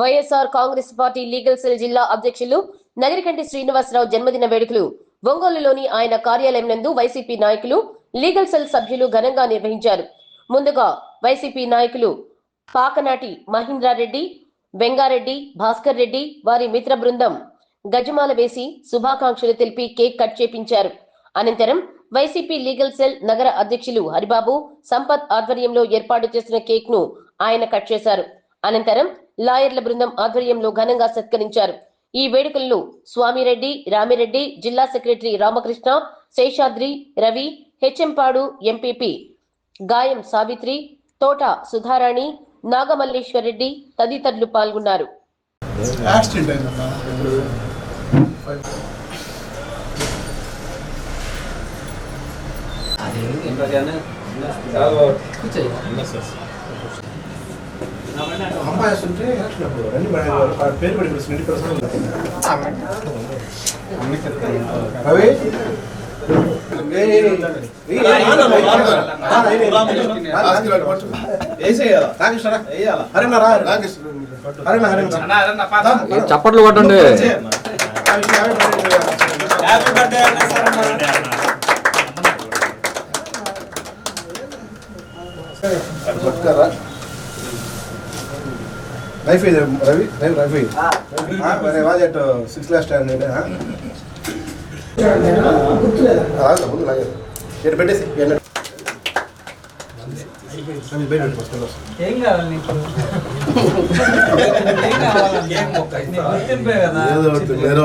YSR Congress party legal cell జిల్లా అధ్యక్షులు నగరికంటి శ్రీనివాసరావు జన్మదిన వేడుకలు. ఒంగోలులోని ఆయన కార్యాలయం నందు వైసీపీ నాయకులు లీగల్ సెల్ సభ్యులు ఘనంగా నిర్వహించారు. ముందుగా వైసీపీ నాయకులు పాకనాటి మహేంద్రారెడ్డి వెంగారెడ్డి భాస్కర్ రెడ్డి వారి మిత్ర బృందం గజమాల వేసి శుభాకాంక్షలు తెలిపి కేక్ కట్ చేపించారు. అనంతరం వైసీపీ లీగల్ సెల్ నగర అధ్యక్షులు హరిబాబు సంపత్ ఆధ్వర్యంలో ఏర్పాటు చేసిన కేక్ను ఆయన కట్ చేశారు. అనంతరం లాయర్ల బృందం ఆధ్వర్యంలో ఘనంగా సత్కరించారు ఈ వేడుకల్లో స్వామిరెడ్డి రామిరెడ్డి జిల్లా సెక్రటరీ రామకృష్ణ శేషాద్రి రవి హెచ్ఎంపాడు ఎంపీపీ గాయం సావిత్రి తోట సుధారాణి నాగమల్లేశ్వరరెడ్డి తదితరులు పాల్గొన్నారు యాక్సిడెంట్ అమ్మాయి వస్తుంటే రెండు పేరు పడి రెండు పర్సెంట్ రవి హరేనా రా హరేనా హరేనా చప్పట్లు కొట్టండి పట్టుకారా లైఫ్ ఇది రవి లైఫ్ లైఫ్ ఇది మరి was at six class stand ముందు లాగే. పెట్టేసి. ఏం కావాలి ఏదో ఏదో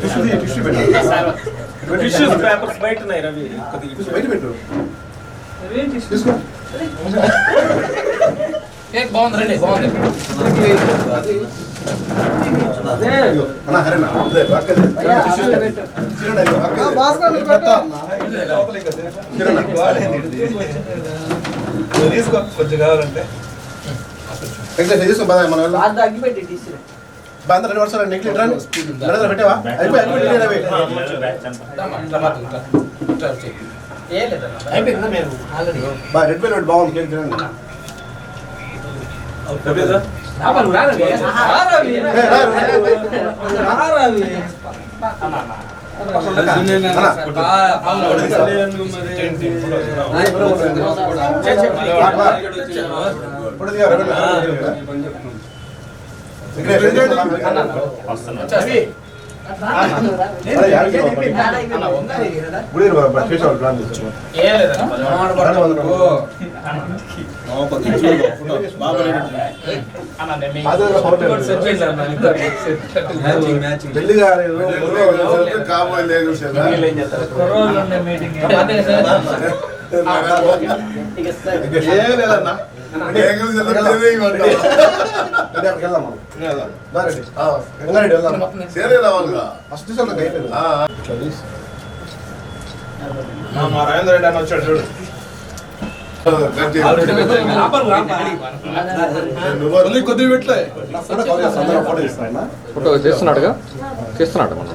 టిష్యూ తీ, టిష్యూ పెట్టు. తీసుకో. ఇదిగో. అన్న, హరేనా? అదే. టిష్యూ పెట్టు. తీసుకో కొంచెం కావాలంటే. వెంకటేష్, ఇది తీసుకో, బాగా, మనం వెళ్దాం. బా, అంతా రెండు వర్షాలు నెక్లెట్ రాని. నడదరా పెట్టావా? అయిపోయి, అయిపోయి, అయిపోయి, అయిపోయి. బా, రెడ్ వెల్వెట్ బాగుంది కేక్ తినండి. ఏ, కాబోయే మీటింగ్ ఏం లేదన్నా. ఫస్ట్ మా రాజేంద్ర రెడ్డి అన్న వచ్చాడు చూడు కొద్దిగా ఫోటో చేస్తున్నాడుగా? చేస్తున్నాడు మనం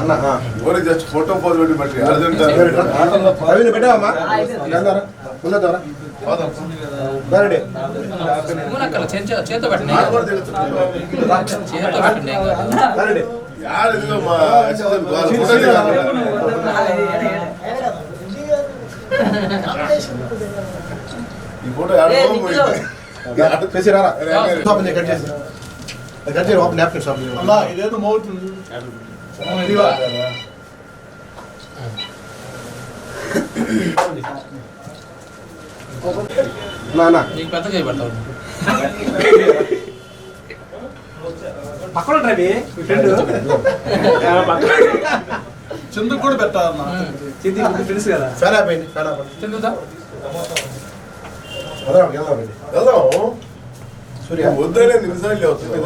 అన్న. ఊరికి జస్ట్ ఫోటో పోజ్ పెట్టి బట్టి అర్జెంట్ రవిని పెట్టావమ్మా ముందరా పోదాం. రెడీ చేతితో పెట్టండి యాడ ఇదిగో మా. ఈ ఫోటో యాడ పోయింది. కట్ చేసి చేసి ఓపెన్ నాప్కిన్ షాప్ అన్నా ఇదేదో మౌతుంది నా నా నీకు పెద్ద చేయబడతావు పక్కన రవి ఫ్రెండ్ చందుకు కూడా పెట్టాలన్నా చింది ఫ్రెండ్స్ కదా? ఫ్యాన్ ఆపేయండి ఫ్యాన్ చెందుతా వెళ్దాం వెళ్దాం వద్దనే నిమిషాలు అవుతుంది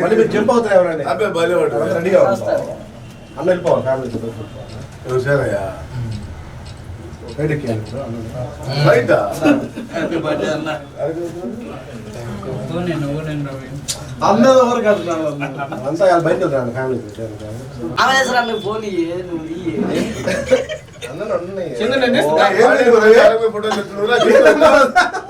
మళ్ళీ మీరు జంప్ అవుతారు ఎవరండి? అబ్బాయి భలే వాడు రెడీగా ఉంటాం అన్న వెళ్ళిపోవాలి ఫ్యామిలీ నేను రవి. అందరూ ఎవరు కాదు అంతా బయట ఫ్యామిలీ ఫోన్ ఇయ్యే నువ్వు ఇయ్యే అందరూ ఉన్నాయి చందు నేను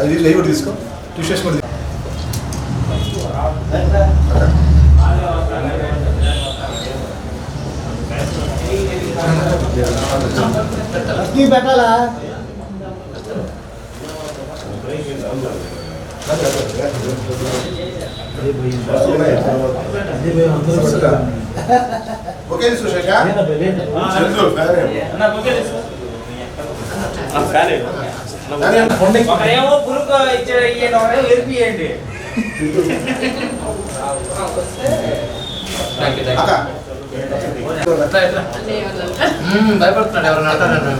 అది లైవ్ తీసుకో టీషర్ట్స్ కూడా పెట్టాలా ఓకే సుశేష ఒకరేమో పురుగు ఎరిపియండి. అక్క భయపడుతున్నాడు ఎవరు అంటారని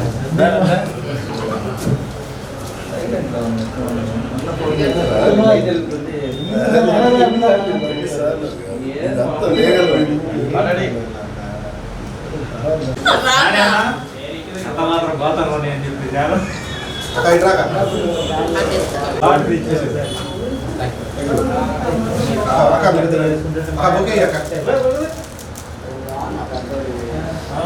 అక్క అక్క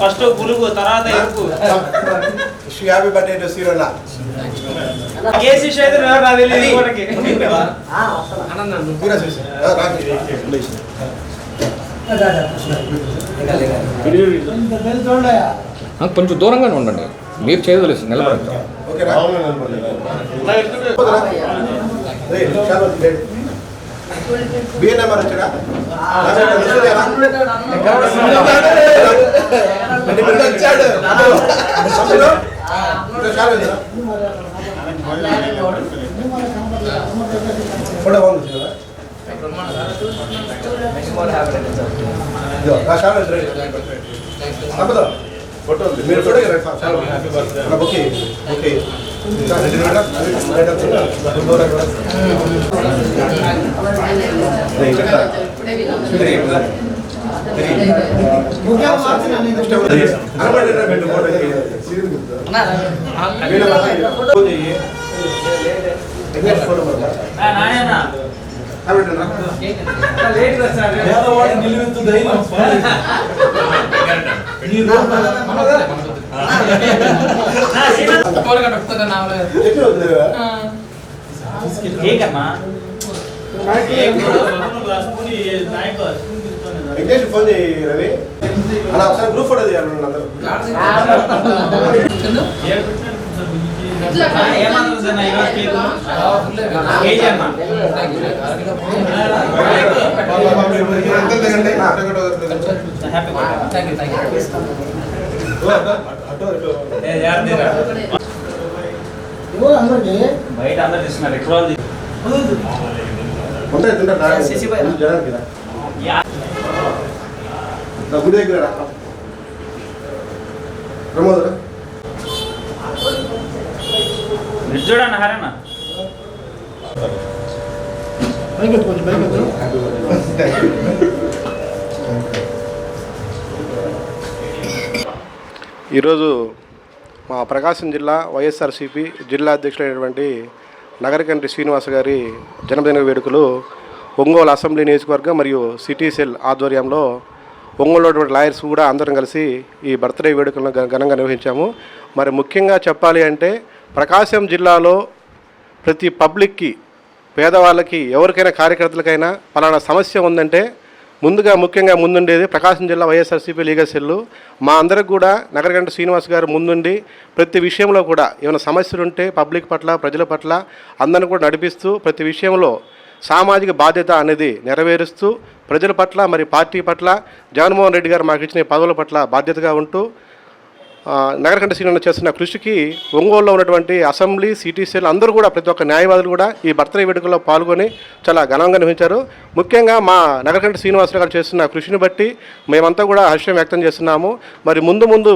ఫస్ట్ పురుగు తర్వాత ఎరుపు. హ్యాపీ బర్త్డే టు సీరోలా కేసీ అయితే నాకు తెలియదు కొంచెం దూరంగానే ఉండండి. మీరు చేయదలేదు ఓకేనా అవును అనుకోండి బిఏ నెంబర్ వచ్చాడా వచ్చాడు ఫోటో బాగుంది కదా ఇదిగో, ఫోటో. మీరు అలా ఓకే ఓకే. కూడా. నిలువెత్తు ధైర్యం. రవి. అన్న ఒకసారి గ్రూప్ ఫోటో తీయాలి అందరూ. బయట అందరు తీసుకున్నారు ఎక్కువ ఉంటాయి తింటారా జనానికి గుడి దగ్గర రా. ప్రమోద్ చూడండి ఈరోజు మా ప్రకాశం జిల్లా వైఎస్ఆర్సీపీ జిల్లా అధ్యక్షుడైనటువంటి నగరకంటి శ్రీనివాస గారి జన్మదిన వేడుకలు ఒంగోలు అసెంబ్లీ నియోజకవర్గం మరియు సిటీ సెల్ ఆధ్వర్యంలో ఒంగోలు ఉన్నటువంటి లాయర్స్ కూడా అందరం కలిసి ఈ బర్త్డే వేడుకలను ఘనంగా నిర్వహించాము. మరి ముఖ్యంగా చెప్పాలి అంటే ప్రకాశం జిల్లాలో ప్రతి పబ్లిక్కి పేదవాళ్ళకి ఎవరికైనా కార్యకర్తలకైనా పలానా సమస్య ఉందంటే ముందుగా ముఖ్యంగా ముందుండేది ప్రకాశం జిల్లా వైఎస్ఆర్సీపీ లీగల్ సెల్లు. మా అందరికి కూడా నగరగంట శ్రీనివాస్ గారు ముందుండి ప్రతి విషయంలో కూడా ఏమైనా సమస్యలు ఉంటే పబ్లిక్ పట్ల ప్రజల పట్ల అందరిని కూడా నడిపిస్తూ ప్రతి విషయంలో సామాజిక బాధ్యత అనేది నెరవేరుస్తూ ప్రజల పట్ల మరి పార్టీ పట్ల జగన్మోహన్ రెడ్డి గారు మాకు ఇచ్చిన పదవుల పట్ల బాధ్యతగా ఉంటూ నగరకంఠ శ్రీనన్న చేస్తున్న కృషికి ఒంగోలులో ఉన్నటువంటి అసెంబ్లీ సిటీ సెల్ అందరూ కూడా ప్రతి ఒక్క న్యాయవాదులు కూడా ఈ బర్త్డే వేడుకల్లో పాల్గొని చాలా ఘనంగా నిర్వహించారు. ముఖ్యంగా మా నగరకంఠ శ్రీనివాసరావు గారు చేస్తున్న కృషిని బట్టి మేమంతా కూడా హర్షం వ్యక్తం చేస్తున్నాము. మరి ముందు ముందు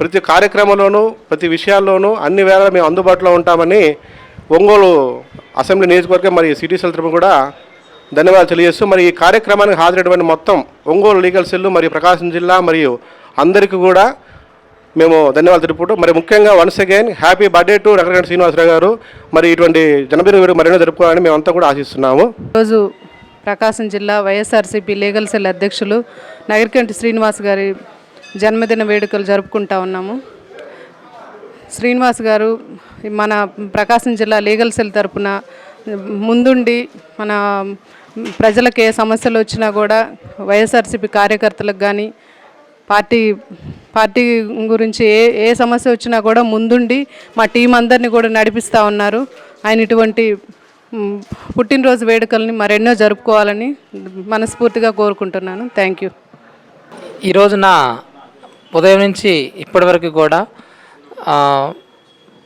ప్రతి కార్యక్రమంలోనూ ప్రతి విషయాల్లోనూ అన్ని వేళ మేము అందుబాటులో ఉంటామని ఒంగోలు అసెంబ్లీ నియోజకవర్గం మరి సిటీ సెల్ తరపు కూడా ధన్యవాదాలు తెలియజేస్తూ మరి ఈ కార్యక్రమానికి హాజరైనటువంటి మొత్తం ఒంగోలు లీగల్ సెల్ మరియు ప్రకాశం జిల్లా మరియు అందరికీ కూడా మేము ధన్యవాదాలు తెలుపుకుంటూ మరి ముఖ్యంగా once again happy birthday to రకరకాల శ్రీనివాసరావు గారు. మరి ఇటువంటి జన్మదిన వేడుక మరెన్నో జరుపుకోవాలని మేమంతా కూడా ఆశిస్తున్నాము. ఈరోజు ప్రకాశం జిల్లా వైఎస్ఆర్సీపీ లీగల్ సెల్ అధ్యక్షులు నగరికంటి శ్రీనివాస్ గారి జన్మదిన వేడుకలు జరుపుకుంటా ఉన్నాము. శ్రీనివాస్ గారు మన ప్రకాశం జిల్లా లీగల్ సెల్ తరపున ముందుండి మన ప్రజలకు ఏ సమస్యలు వచ్చినా కూడా వైఎస్ఆర్సీపీ కార్యకర్తలకు కానీ పార్టీ పార్టీ గురించి ఏ ఏ సమస్య వచ్చినా కూడా ముందుండి మా టీం అందరినీ కూడా నడిపిస్తూ ఉన్నారు. ఆయన ఇటువంటి పుట్టినరోజు వేడుకల్ని మరెన్నో జరుపుకోవాలని మనస్ఫూర్తిగా కోరుకుంటున్నాను. థ్యాంక్ యూ ఈరోజున ఉదయం నుంచి ఇప్పటి వరకు కూడా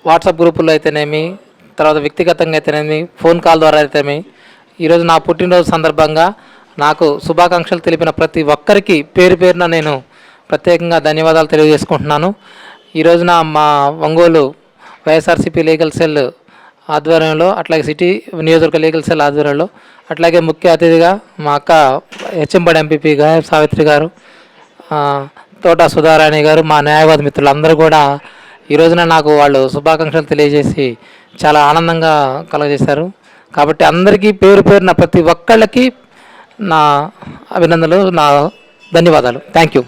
వాట్సాప్ గ్రూపుల్లో అయితేనేమి తర్వాత వ్యక్తిగతంగా అయితేనేమి ఫోన్ కాల్ ద్వారా అయితేనేమి ఈరోజు నా పుట్టినరోజు సందర్భంగా నాకు శుభాకాంక్షలు తెలిపిన ప్రతి ఒక్కరికి పేరు పేరున నేను ప్రత్యేకంగా ధన్యవాదాలు తెలియజేసుకుంటున్నాను. ఈ రోజున మా ఒంగోలు వైఎస్ఆర్సీపీ లీగల్ సెల్ ఆధ్వర్యంలో అట్లాగే సిటీ నియోజకవర్గ లీగల్ సెల్ ఆధ్వర్యంలో అట్లాగే ముఖ్య అతిథిగా మా అక్క హెచ్ఎంబడి ఎంపీపీ గారు సావిత్రి గారు తోట సుధారాణి గారు మా న్యాయవాది మిత్రులు అందరూ కూడా ఈ రోజున నాకు వాళ్ళు శుభాకాంక్షలు తెలియజేసి చాలా ఆనందంగా కలగజేశారు. కాబట్టి అందరికీ పేరు పేరున ప్రతి ఒక్కళ్ళకి నా అభినందనలు నా ధన్యవాదాలు. Thank you.